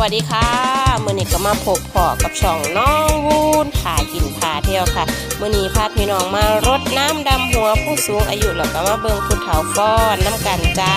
วัสดีค่ะมื่อนี้ก็มาพบพอกับช่องน้องวูนพากินพาเที่ยวค่ะมื่อนี้พาพี่น้องมารดน้ำดำหัวผู้สูงอายุแล้วก็มาเบิ่งผู้เฒ่าฟ้อนน้ำกันจ้า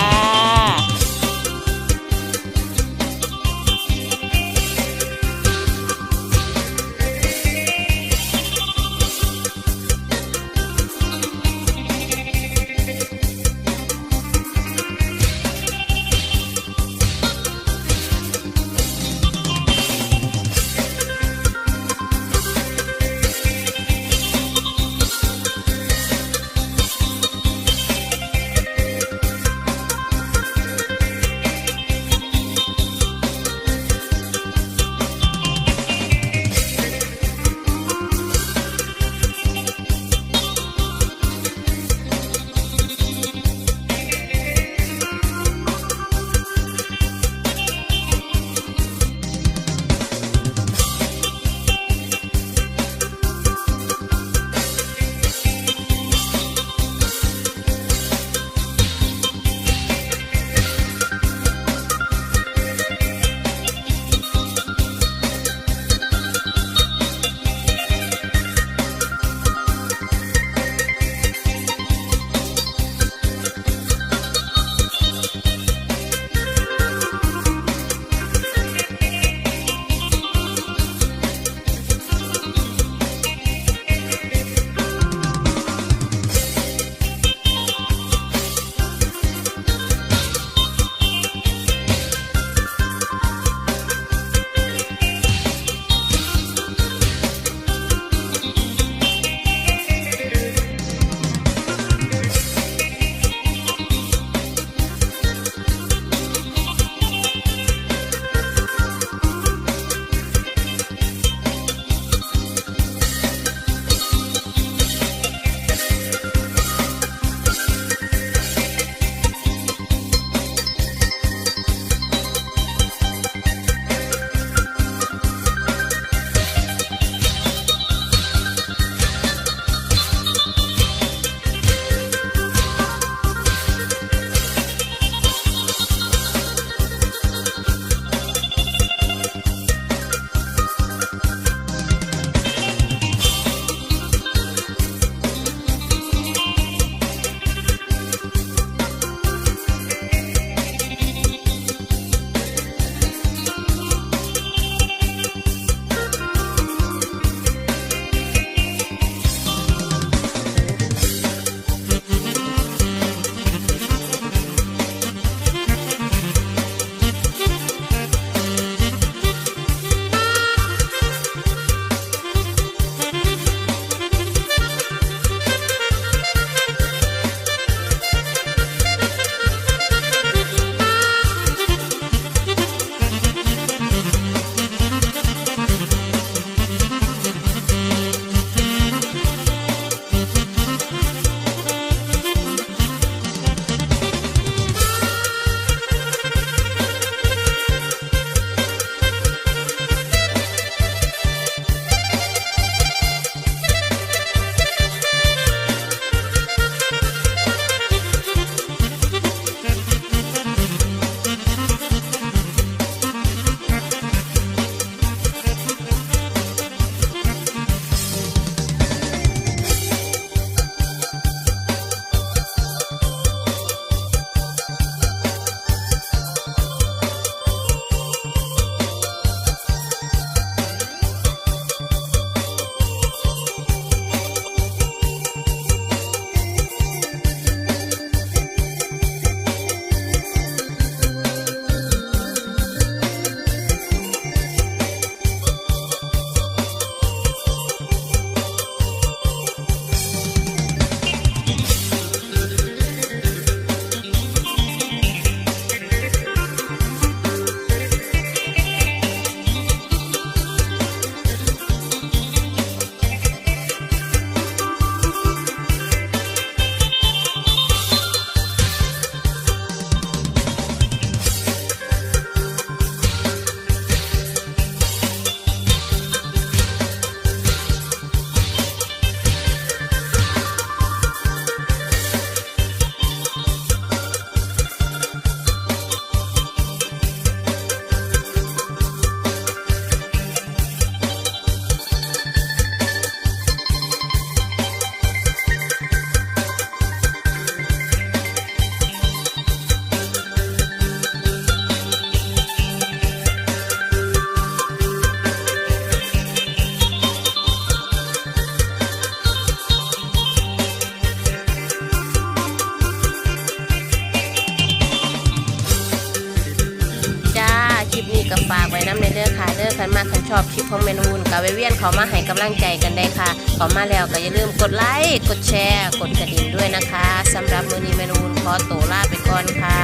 ก็ฝากไว้น้ำในเด้อค่ะเด้อคันมากคันชอบคลิปของเมนูนกับเวียนเขามาให้กำลังใจกันได้ค่ะขอมาแล้วก็อย่าลืมกดไลค์กดแชร์กดกระดิ่งด้วยนะคะสำหรับมือนี้เมนูนขอตัวลาไปก่อนค่ะ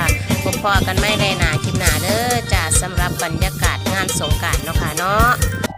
พบพอกันไม่ได้หนาคลิปหนาเด้อจ้าสำหรับบรรยากาศงานสงการเนาะค่ะเนาะ